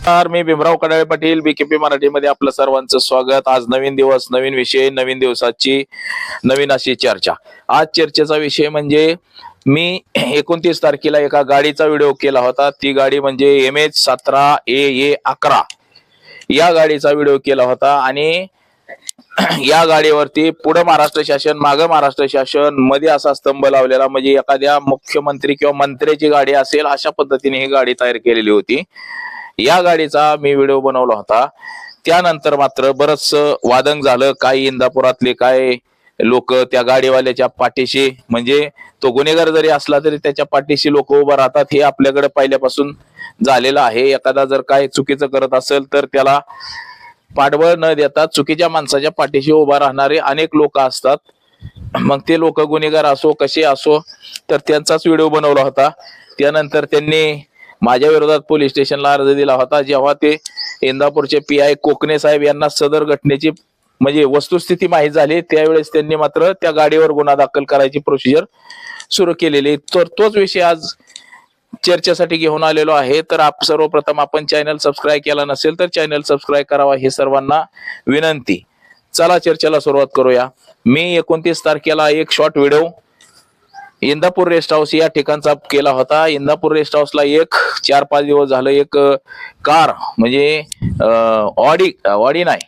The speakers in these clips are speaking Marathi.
नमस्कार मी Bhimrao Kadale Patil B K P मराठीमध्ये आपलं सर्वांचं स्वागत. आज नवीन दिवस नवीन विषय नवीन दिवसाची नवीन अशी चर्चा. आज चर्चेचा विषय म्हणजे मी एकोणतीस तारखेला एका गाडीचा व्हिडिओ केला होता. ती गाडी म्हणजे एम एच सतरा ए ए अकरा या गाडीचा व्हिडिओ केला होता आणि या गाडीवरती पुढे महाराष्ट्र शासन मागे महाराष्ट्र शासनमध्ये असा स्तंभ लावलेला म्हणजे एखाद्या मुख्यमंत्री किंवा मंत्र्याची गाडी असेल अशा पद्धतीने ही गाडी तयार केलेली होती. या गाडीचा मी व्हिडिओ बनवला होता. त्यानंतर मात्र बरंच वादंग झालं. काही इंदापुरातले काय लोक त्या गाडीवाल्याच्या पाठीशी म्हणजे तो गुन्हेगार जरी असला तरी त्याच्या पाठीशी लोक उभा राहतात हे आपल्याकडे पहिल्यापासून झालेलं आहे. एखादा जर काय चुकीचं करत असेल तर त्याला पाठबळ न देता चुकीच्या माणसाच्या पाठीशी उभा राहणारे अनेक लोक असतात. मग ते लोक गुन्हेगार असो कसे असो तर त्यांचाच व्हिडिओ बनवला होता. त्यानंतर त्यांनी माझ्या विरोधात पोलीस स्टेशनला अर्ज दिला होता. जेव्हा ते इंदापूरचे पी आय कोकणे साहेब यांना सदर घटनेची म्हणजे वस्तुस्थिती माहीत झाली त्यावेळेस त्यांनी मात्र त्या गाडीवर गुन्हा दाखल करायची प्रोसिजर सुरू केलेली. तर तोच विषय आज चर्चेसाठी घेऊन आलेलो आहे. तर आप सर्वप्रथम आपण चॅनल सबस्क्राईब केला नसेल तर चॅनल सबस्क्राईब करावा हे सर्वांना विनंती. चला चर्चेला सुरुवात करूया. मी एकोणतीस तारखेला एक short video Indapur rest house या ठिकाणचा केला होता. इंदापूर रेस्ट हाऊसला एक चार पाच दिवस झालं एक कार म्हणजे ऑडी ऑडी नाही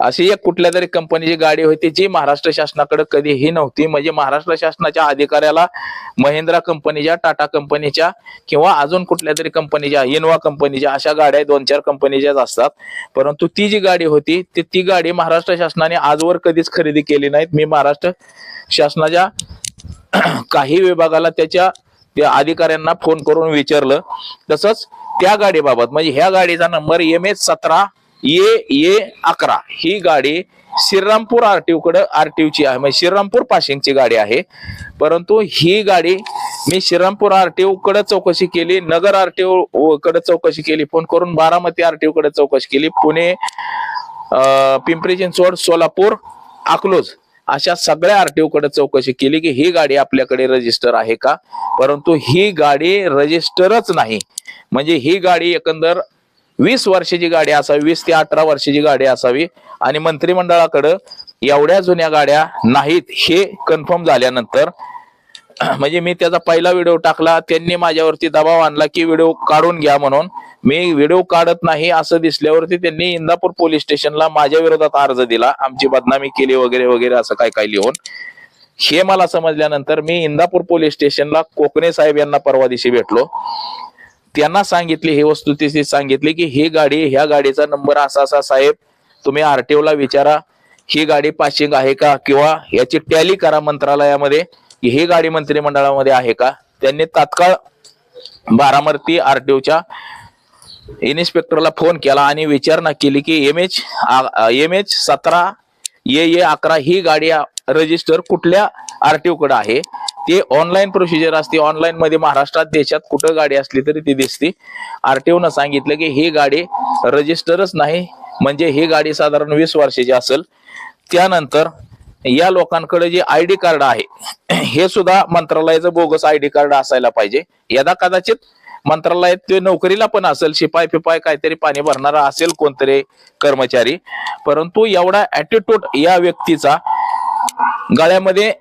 अशी एक कुठल्या तरी कंपनीची गाडी होती जी महाराष्ट्र शासनाकडे कधीही नव्हती. म्हणजे महाराष्ट्र शासनाच्या अधिकाऱ्याला महिंद्रा कंपनीच्या टाटा कंपनीच्या किंवा अजून कुठल्या तरी कंपनीच्या इनोवा कंपनीच्या अशा गाड्या दोन चार कंपनीच्याच असतात. परंतु ती जी गाडी होती ती ती गाडी महाराष्ट्र शासनाने आजवर कधीच खरेदी केली नाहीत. मी महाराष्ट्र शासनाच्या काही विभागाला त्याच्या त्या अधिकाऱ्यांना फोन करून विचारलं. तसंच त्या गाडीबाबत म्हणजे ह्या गाडीचा नंबर एम एच सतरा ये ए अकरा. ही गाडी श्रीरामपूर आरटीओ कडे आरटीओची आहे. म्हणजे श्रीरामपूर पाशिंगची गाडी आहे. परंतु ही गाडी मी श्रीरामपूर आरटीओ कडे चौकशी केली. नगर आरटीओ कडे चौकशी केली. फोन करून बारामती आरटीओ कडे चौकशी केली. पुणे पिंपरी चिंचवड सोलापूर अकलोज अशा सगळ्या आरटीओ कडे चौकशी केली की ही गाडी आपल्याकडे रजिस्टर आहे का? परंतु ही गाडी रजिस्टरच नाही. म्हणजे ही गाडी एकंदर वीस वर्षाची गाडी असावी वीस ते अठरा वर्षाची गाडी असावी. आणि मंत्रिमंडळाकडं एवढ्या जुन्या गाड्या नाहीत हे कन्फर्म झाल्यानंतर म्हणजे मी त्याचा पहिला व्हिडिओ टाकला त्यांनी माझ्यावरती दबाव आणला की व्हिडिओ काढून घ्या म्हणून. मी व्हिडिओ काढत नाही असं दिसल्यावरती त्यांनी इंदापूर पोलीस स्टेशनला माझ्या विरोधात अर्ज दिला आमची बदनामी केली वगैरे वगैरे असं काय काय लिहून. हे मला समजल्यानंतर मी इंदापूर पोलीस स्टेशनला कोकणे साहेब यांना परवा दिवशी भेटलो. त्यांना सांगितली ही वस्तुस्थिती सांगितली की ही गाडी ह्या गाडीचा नंबर असा असा साहेब तुम्ही आरटीओ ला विचारा ही गाडी पासिंग आहे का? किंवा याची टॅली करा मंत्रालयामध्ये की ही गाडी मंत्रिमंडळामध्ये आहे का? त्यांनी तात्काळ बारामती आरटीओच्या इन्स्पेक्टरला फोन केला आणि विचारणा केली की एम एच एम एच सतरा ए ए अकरा ही गाडी रजिस्टर कुठल्या आरटीओ कडे आहे? ते ऑनलाईन प्रोसिजर असते. ऑनलाईन मध्ये महाराष्ट्रात देशात कुठं गाडी असली तरी ती दिसते. आरटीओनं सांगितलं की ही गाडी रजिस्टरच नाही. म्हणजे ही गाडी साधारण वीस वर्षाची असेल. त्यानंतर या लोकांकडे जे आय डी कार्ड आहे हे सुद्धा मंत्रालयाचं बोगस आय डी कार्ड असायला पाहिजे. यदा कदाचित मंत्रालयात ते नोकरीला पण असेल शिपाय फिपाय काहीतरी पाणी भरणारा असेल कोणतरी कर्मचारी. परंतु एवढा ऍटिट्यूड या व्यक्तीचा गळ्यामध्ये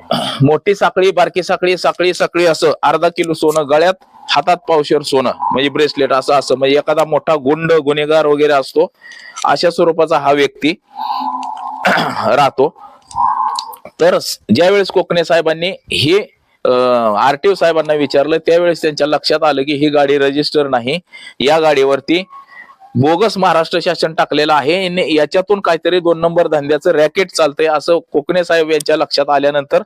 मोठी साखळी बारकी साखळी साखळी साखळी असं अर्धा किलो सोनं गळ्यात हातात पावशेर सोनं म्हणजे ब्रेसलेट असं असं. म्हणजे एखादा मोठा गुंड गुन्हेगार वगैरे असतो अशा स्वरूपाचा हा व्यक्ती राहतो. तर ज्यावेळेस कोकणे साहेबांनी हे आरटीओ साहेबांना विचारलं त्यावेळेस त्यांच्या लक्षात आलं की ही गाडी रजिस्टर नाही. या गाडीवरती बोगस महाराष्ट्र शासन टाकलेलं आहे. याच्यातून काहीतरी दोन नंबर धंद्याचं रॅकेट चालतंय असं कोकणे साहेब यांच्या लक्षात आल्यानंतर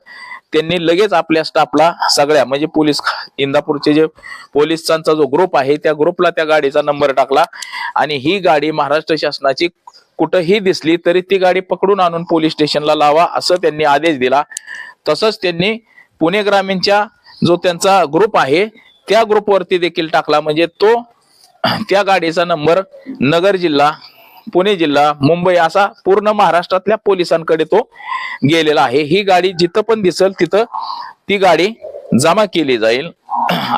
त्यांनी लगेच आपल्या स्टाफला सगळ्या म्हणजे पोलीस इंदापूरचे जे पोलिसांचा जो ग्रुप आहे त्या ग्रुपला त्या गाडीचा नंबर टाकला. आणि ही गाडी महाराष्ट्र शासनाची कुठंही दिसली तरी ती गाडी पकडून आणून पोलीस स्टेशनला लावा असं त्यांनी आदेश दिला. तसंच त्यांनी पुणे ग्रामीणच्या जो त्यांचा ग्रुप आहे त्या ग्रुपवरती देखील टाकला. म्हणजे तो त्या गाडीचा नंबर नगर जिल्हा पुणे जिल्हा मुंबई असा पूर्ण महाराष्ट्रातल्या पोलिसांकडे तो गेलेला आहे. ही गाडी जिथं पण दिसल तिथं ती गाडी जमा केली जाईल.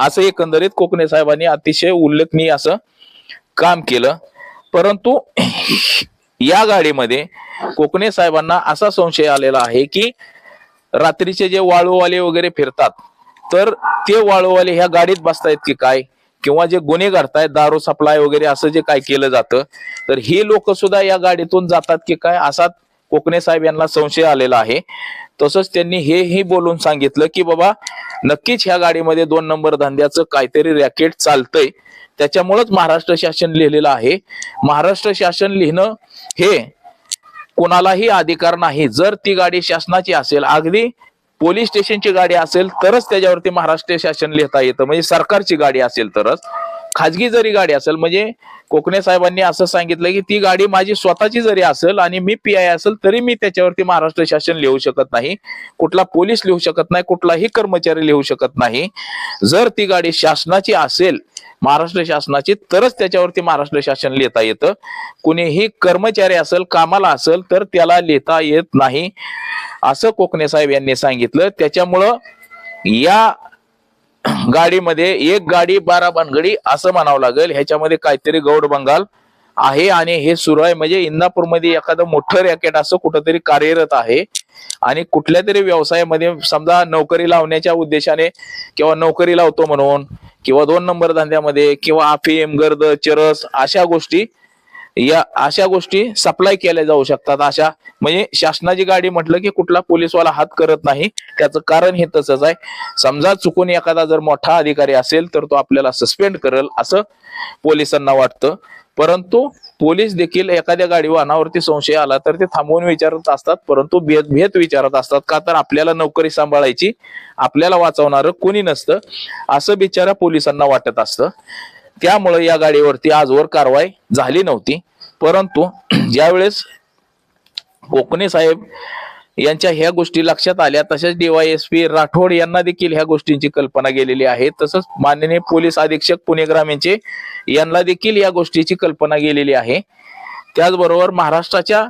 असं एकंदरीत कोकणे साहेबांनी अतिशय उल्लेखनीय असं काम केलं. परंतु या गाडीमध्ये कोकणे साहेबांना असा संशय आलेला आहे की रात्रीचे जे वाळूवाले वगैरे फिरतात तर ते वाळूवाले ह्या गाडीत बसतायत की काय? किंवा जे गुन्हे करतायत दारू सप्लाय वगैरे असं जे काय केलं जातं तर हे लोक सुद्धा या गाडीतून जातात की काय? असा कोकणे साहेब यांना संशय आलेला आहे. तसंच त्यांनी हेही बोलून सांगितलं की बाबा नक्कीच ह्या गाडीमध्ये दोन नंबर धंद्याचं काहीतरी रॅकेट चालतंय. त्याच्यामुळेच महाराष्ट्र शासन लिहिलेलं आहे. महाराष्ट्र शासन लिहिणं हे कोणालाही अधिकार नाही. जर ती गाडी शासनाची असेल अगदी पोलीस स्टेशनची गाडी असेल तरच त्याच्यावरती महाराष्ट्र शासन लिहिता येतं. म्हणजे सरकारची गाडी असेल तरच. खाजगी जरी गाडी असेल म्हणजे कोकणे साहेबांनी असं सांगितलं की ती गाडी माझी स्वतःची जरी असेल आणि मी पी आय असेल तरी मी त्याच्यावरती महाराष्ट्र शासन लिहू शकत नाही. कुठला पोलीस लिहू शकत नाही कुठलाही कर्मचारी लिहू शकत नाही. जर ती गाडी शासनाची असेल महाराष्ट्र शासनाची तरच त्याच्यावरती महाराष्ट्र शासन लिहिता येतं. कुणीही कर्मचारी असेल कामाला असेल तर त्याला लिहिता येत नाही. असं कोकणे साहेब यांनी सांगितलं. त्याच्यामुळं या गाडीमध्ये एक गाडी बारा भानगडी असं म्हणावं लागेल. ह्याच्यामध्ये काहीतरी गौड बंगाल आहे आणि हे सुरू आहे. म्हणजे इंदापूरमध्ये एखादं मोठं रॅकेट असं कुठंतरी कार्यरत आहे. आणि कुठल्या तरी व्यवसायामध्ये समजा नोकरी लावण्याच्या उद्देशाने किंवा नोकरी लावतो म्हणून किंवा दोन नंबर धंद्यामध्ये किंवा अफीम गर्द चरस अशा गोष्टी या अशा गोष्टी सप्लाय केल्या जाऊ शकतात. अशा म्हणजे शासनाची गाडी म्हटलं की कुठला पोलीसवाला हात करत नाही. त्याचं कारण हे तसंच आहे. समजा चुकून एखादा जर मोठा अधिकारी असेल तर तो आपल्याला सस्पेंड करेल असं पोलिसांना वाटतं. परंतु पोलीस देखील एखाद्या गाडी वाहनावरती संशय आला तर ते थांबवून विचारत असतात. परंतु भेद भेद विचारत असतात. का तर आपल्याला नोकरी सांभाळायची आपल्याला वाचवणारं कोणी नसतं असं बिचारा पोलिसांना वाटत असतं. त्यामुळे या गाडीवरती आजवर कारवाई झाली नव्हती. परंतु ज्यावेळेस कोकणे साहेब यांच्या ह्या गोष्टी लक्षात आल्या तसेच डीवायएसपी राठोड यांना देखील ह्या गोष्टींची कल्पना गेलेली आहे. तसंच माननीय पोलीस अधीक्षक पुणे ग्रामीणचे यांना देखील या गोष्टीची कल्पना गेलेली आहे. त्याचबरोबर महाराष्ट्राच्या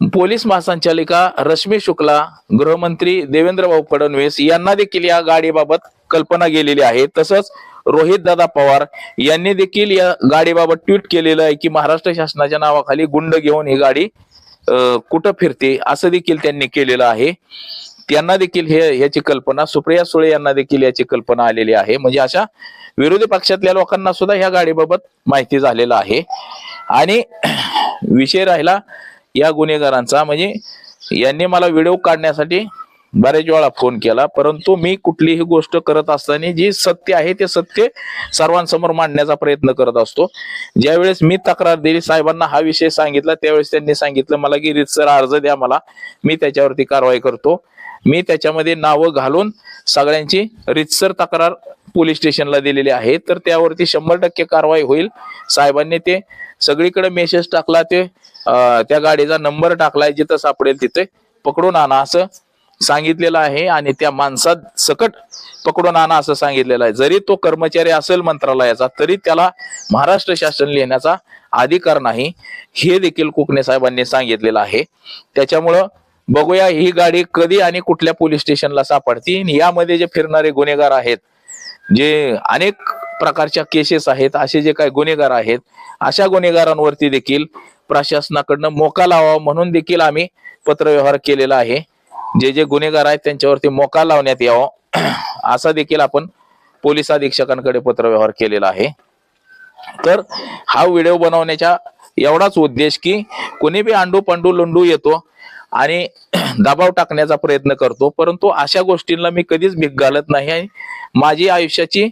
पोलीस महासंचालिका रश्मी शुक्ला गृहमंत्री देवेंद्र भाऊ फडणवीस यांना देखील या गाडीबाबत कल्पना गेलेली आहे. तसंच रोहित दादा पवार यांनी देखील या गाडीबाबत ट्विट केलेलं आहे की महाराष्ट्र शासनाच्या नावाखाली गुंड घेऊन ही गाडी कुठं फिरते असं देखील त्यांनी केलेलं आहे. त्यांना देखील हे याची कल्पना सुप्रिया सुळे यांना देखील याची कल्पना आलेली आहे. म्हणजे अशा विरोधी पक्षातल्या लोकांना सुद्धा ह्या गाडीबाबत माहिती झालेलं आहे. आणि विषय राहिला या गुन्हेगारांचा. म्हणजे यांनी मला व्हिडिओ काढण्यासाठी बरेच वेळा फोन केला परंतु मी कुठलीही गोष्ट करत असताना जी सत्य आहे ते सत्य सर्वांसमोर मांडण्याचा प्रयत्न करत असतो. ज्यावेळेस मी तक्रार दिली साहेबांना हा विषय सांगितला त्यावेळेस त्यांनी सांगितलं मला की रितसर अर्ज द्या मला मी त्याच्यावरती कारवाई करतो. मी त्याच्यामध्ये नावं घालून सगळ्यांची रितसर तक्रार पोलीस स्टेशनला दिलेली आहे. तर त्यावरती शंभर टक्के कारवाई होईल. साहेबांनी ते सगळीकडे मेसेज टाकला ते त्या गाडीचा नंबर टाकलाय जिथं सापडेल तिथे पकडून आणा असं सांगितलेलं आहे आणि त्या माणसात सकट पकडून आणा असं सांगितलेलं आहे. जरी तो कर्मचारी असेल मंत्रालयाचा तरी त्याला महाराष्ट्र शासन लिहिण्याचा अधिकार नाही. हे देखील कुकणे साहेबांनी सांगितलेलं आहे. त्याच्यामुळं बघूया ही गाडी कधी आणि कुठल्या पोलीस स्टेशनला सापडती यामध्ये जे फिरणारे गुन्हेगार आहेत जे अनेक प्रकारच्या केसेस आहेत असे जे काही गुन्हेगार आहेत अशा गुन्हेगारांवरती देखील प्रशासनाकडनं मोका लावा म्हणून देखील आम्ही पत्रव्यवहार केलेला आहे. जे जे गुन्हेगार आहेत त्यांच्यावरती मोका लावण्यात यावं. असा देखील आपण पोलीस अधीक्षकांकडे पत्रव्यवहार केलेला आहे. तर हा व्हिडिओ बनवण्याच्या एवढाच उद्देश की कोणी बी अंडू पंडू लंडू येतो आणि दबाव टाकण्याचा प्रयत्न करतो. परंतु अशा गोष्टींना मी कधीच भीक घालत नाही माझी आयुष्याची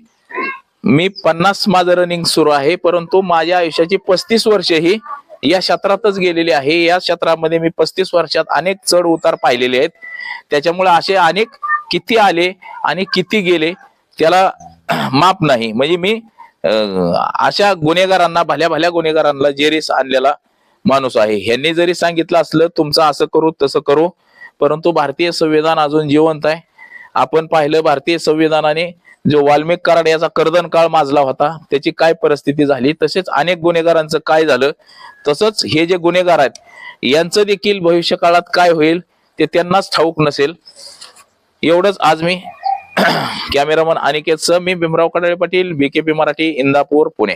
मी पन्नास माझं रनिंग सुरू आहे. परंतु माझ्या आयुष्याची पस्तीस वर्ष ही या क्षेत्रातच गेलेली आहे. या क्षेत्रामध्ये मी पस्तीस वर्षात अनेक चढ उतार पाहिलेले आहेत. त्याच्यामुळे असे अनेक किती आले आणि किती गेले त्याला माप नाही. म्हणजे मी अशा गुन्हेगारांना भल्या भल्या गुन्हेगारांना जेरीस आणलेला माणूस आहे. ह्यांनी जरी सांगितलं असलं तुमचं असं करू तसं करू परंतु भारतीय संविधान अजून जिवंत आहे. आपण पाहिलं भारतीय संविधानाने जो वाल्मिक कराड याचा कर्दन काळ माजला होता त्याची काय परिस्थिती झाली? तसेच अनेक गुन्हेगारांचं काय झालं? तसंच हे जे गुन्हेगार आहेत यांचं देखील भविष्य काळात काय होईल? ते त्यांनाच ठाऊक नसेल. एवढंच आज मी कॅमेरामन अनिकेत मी भीमराव कडाळे पाटील बीकेपी मराठी इंदापूर पुणे.